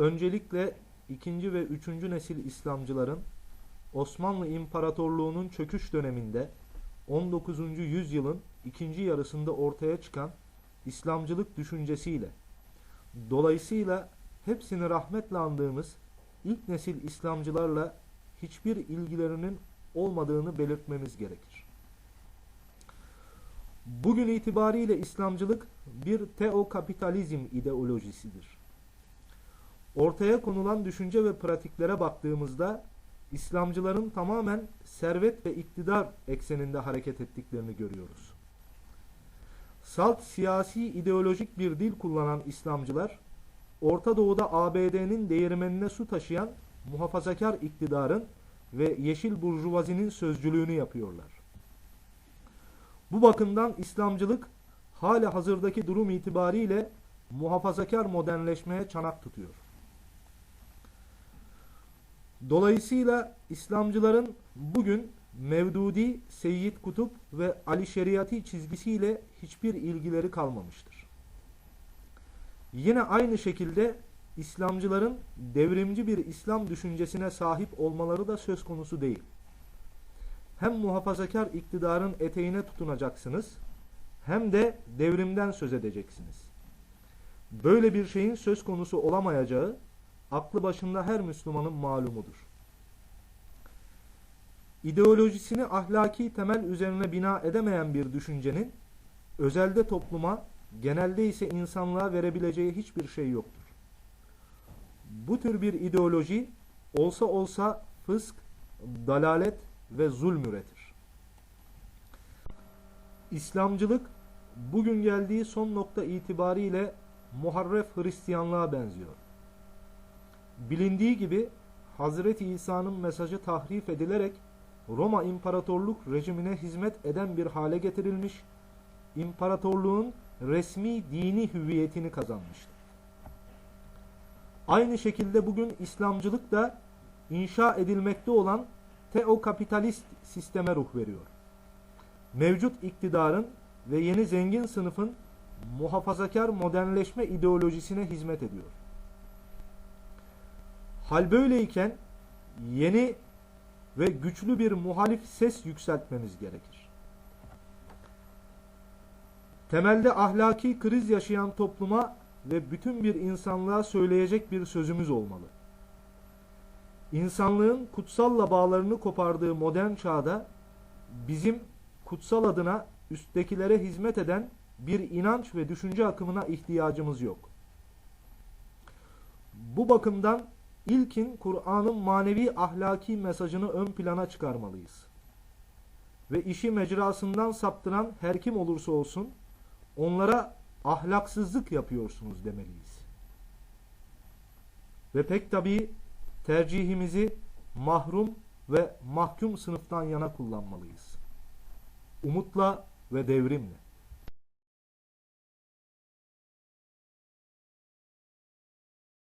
öncelikle ikinci ve üçüncü nesil İslamcıların Osmanlı İmparatorluğu'nun çöküş döneminde 19. yüzyılın ikinci yarısında ortaya çıkan İslamcılık düşüncesiyle dolayısıyla hepsini rahmetle andığımız ilk nesil İslamcılarla hiçbir ilgilerinin olmadığını belirtmemiz gerekir. Bugün itibariyle İslamcılık bir teokapitalizm ideolojisidir. Ortaya konulan düşünce ve pratiklere baktığımızda İslamcıların tamamen servet ve iktidar ekseninde hareket ettiklerini görüyoruz. Salt siyasi ideolojik bir dil kullanan İslamcılar, Orta Doğu'da ABD'nin değirmenine su taşıyan muhafazakar iktidarın ve yeşil burjuvazinin sözcülüğünü yapıyorlar. Bu bakımdan İslamcılık hala hazırdaki durum itibariyle muhafazakar modernleşmeye çanak tutuyor. Dolayısıyla İslamcıların bugün Mevdudi, Seyyid Kutup ve Ali Şeriati çizgisiyle hiçbir ilgileri kalmamıştır. Yine aynı şekilde İslamcıların devrimci bir İslam düşüncesine sahip olmaları da söz konusu değil. Hem muhafazakar iktidarın eteğine tutunacaksınız hem de devrimden söz edeceksiniz. Böyle bir şeyin söz konusu olamayacağı aklı başında her Müslümanın malumudur. İdeolojisini ahlaki temel üzerine bina edemeyen bir düşüncenin özelde topluma, genelde ise insanlığa verebileceği hiçbir şey yoktur. Bu tür bir ideoloji olsa olsa fısk, dalalet ve zulm üretir. İslamcılık bugün geldiği son nokta itibariyle muharref Hristiyanlığa benziyor. Bilindiği gibi Hazreti İsa'nın mesajı tahrif edilerek Roma İmparatorluk rejimine hizmet eden bir hale getirilmiş, imparatorluğun resmi dini hüviyetini kazanmıştır. Aynı şekilde bugün İslamcılık da inşa edilmekte olan teokapitalist sisteme ruh veriyor. Mevcut iktidarın ve yeni zengin sınıfın muhafazakar modernleşme ideolojisine hizmet ediyor. Hal böyleyken yeni ve güçlü bir muhalif ses yükseltmemiz gerekir. Temelde ahlaki kriz yaşayan topluma ve bütün bir insanlığa söyleyecek bir sözümüz olmalı. İnsanlığın kutsalla bağlarını kopardığı modern çağda bizim kutsal adına üsttekilere hizmet eden bir inanç ve düşünce akımına ihtiyacımız yok. Bu bakımdan ilkin Kur'an'ın manevi ahlaki mesajını ön plana çıkarmalıyız. Ve işi mecrasından saptıran her kim olursa olsun onlara ahlaksızlık yapıyorsunuz demeliyiz. Ve pek tabii tercihimizi mahrum ve mahkum sınıftan yana kullanmalıyız. Umutla ve devrimle.